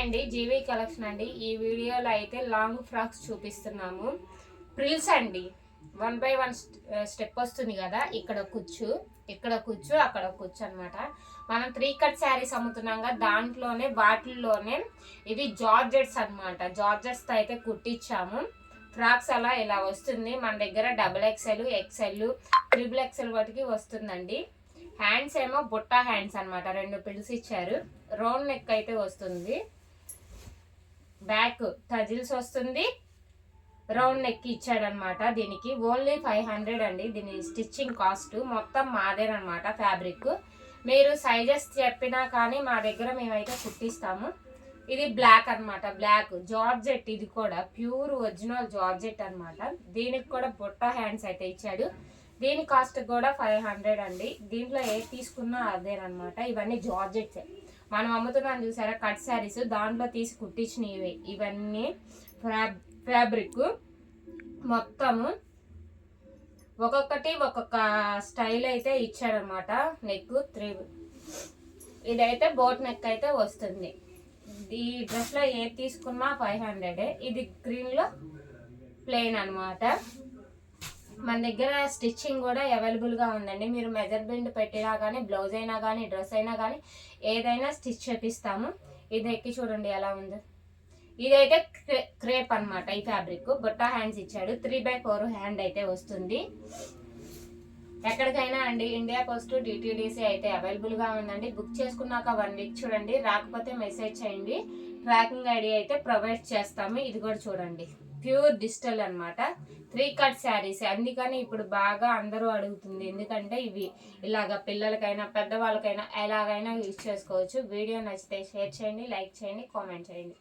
అండి GV collection అండి. ఈ వీడియోలో అయితే లాంగ్ ఫ్రాక్స్ చూపిస్తున్నాము. ప్రిల్స్ అండి. వన్ బై వన్ స్టెప్ వస్తుంది కదా ఇక్కడ కుచ్చు ఇక్కడ కుచ్చు అక్కడ కుచ్చు అనమాట మనం త్రీ కట్ శారీస్ అమ్ముతున్నాం కదా దాంట్లోనే వాటిల్లోనే ఇవి జార్జెట్స్ అన్నమాట. జార్జెట్స్తో అయితే కుట్టించాము. ఫ్రాక్స్ అలా ఇలా వస్తుంది. మన దగ్గర double XL XL triple XL వాటికి వస్తుందండి. హ్యాండ్స్ ఏమో బుట్ట హ్యాండ్స్ అన్నమాట. రెండు పిల్స్ ఇచ్చారు. రౌండ్ నెక్ అయితే వస్తుంది. బ్యాక్ టజిల్స్ వస్తుంది. రౌండ్ నెక్ ఇచ్చాడనమాట దీనికి. ఓన్లీ ఫైవ్ హండ్రెడ్ అండి. దీని స్టిచ్చింగ్ కాస్ట్ మొత్తం మాదేనమాట ఫ్యాబ్రిక్. మీరు సైజెస్ చెప్పినా కానీ మా దగ్గర మేమైతే కుట్టిస్తాము. ఇది బ్లాక్ అన్నమాట బ్లాక్ జార్జెట్ ఇది కూడా. ప్యూర్ ఒరిజినల్ జార్జెట్ అన్నమాట దీనికి కూడా బుట్ట హ్యాండ్స్ అయితే ఇచ్చాడు. దీని కాస్ట్ కూడా ఫైవ్ హండ్రెడ్ అండి. దీంట్లో ఏ తీసుకున్నా అదేనమాట. ఇవన్నీ జార్జెట్స్. మనం అమ్ముతున్నాం చూసారా? కట్ శారీస్. దాంట్లో తీసి కుట్టించినవి ఇవన్నీ ఫ్యాబ్ ఫ్యాబ్రిక్. మొత్తము ఒక్కొక్కటి ఒక్కొక్క స్టైల్ అయితే ఇచ్చాడనమాట నెక్ త్రీ ఇదైతే బోట్ నెక్ అయితే వస్తుంది. ఈ డ్రెస్లో ఏది తీసుకున్నా ఫైవ్ హండ్రెడ్. ఇది గ్రీన్లో ప్లెయిన్ అన్నమాట. మన దగ్గర స్టిచ్చింగ్ కూడా అవైలబుల్గా ఉందండి. మీరు మెజర్మెంట్ పెట్టినా కానీ బ్లౌజ్ అయినా కానీ డ్రెస్ అయినా కానీ ఏదైనా స్టిచ్ చేపిస్తాము. ఇది ఎక్కి చూడండి ఎలా ఉందో. ఇదైతే క్రే- క్రేప్ అన్నమాట ఈ ఫ్యాబ్రిక్. బుట్టా హ్యాండ్స్ ఇచ్చాడు. త్రీ బై ఫోర్ హ్యాండ్ అయితే వస్తుంది. ఎక్కడికైనా అండి ఇండియా పోస్ట్ డిటిడిసి అయితే అవైలబుల్గా ఉందండి. బుక్ చేసుకున్నాక వన్ వీక్ చూడండి. రాకపోతే మెసేజ్ చేయండి. ట్రాకింగ్ ఐడి అయితే ప్రొవైడ్ చేస్తాము. ఇది కూడా చూడండి. ప్యూర్ డిజిటల్ అనమాట త్రీ కట్ శారీస్. అందుకని ఇప్పుడు బాగా అందరూ అడుగుతుంది. ఎందుకంటే ఇవి ఇలాగ పిల్లలకైనా పెద్దవాళ్ళకైనా ఎలాగైనా యూజ్ చేసుకోవచ్చు. వీడియో నచ్చితే షేర్ చేయండి లైక్ చేయండి కామెంట్ చేయండి.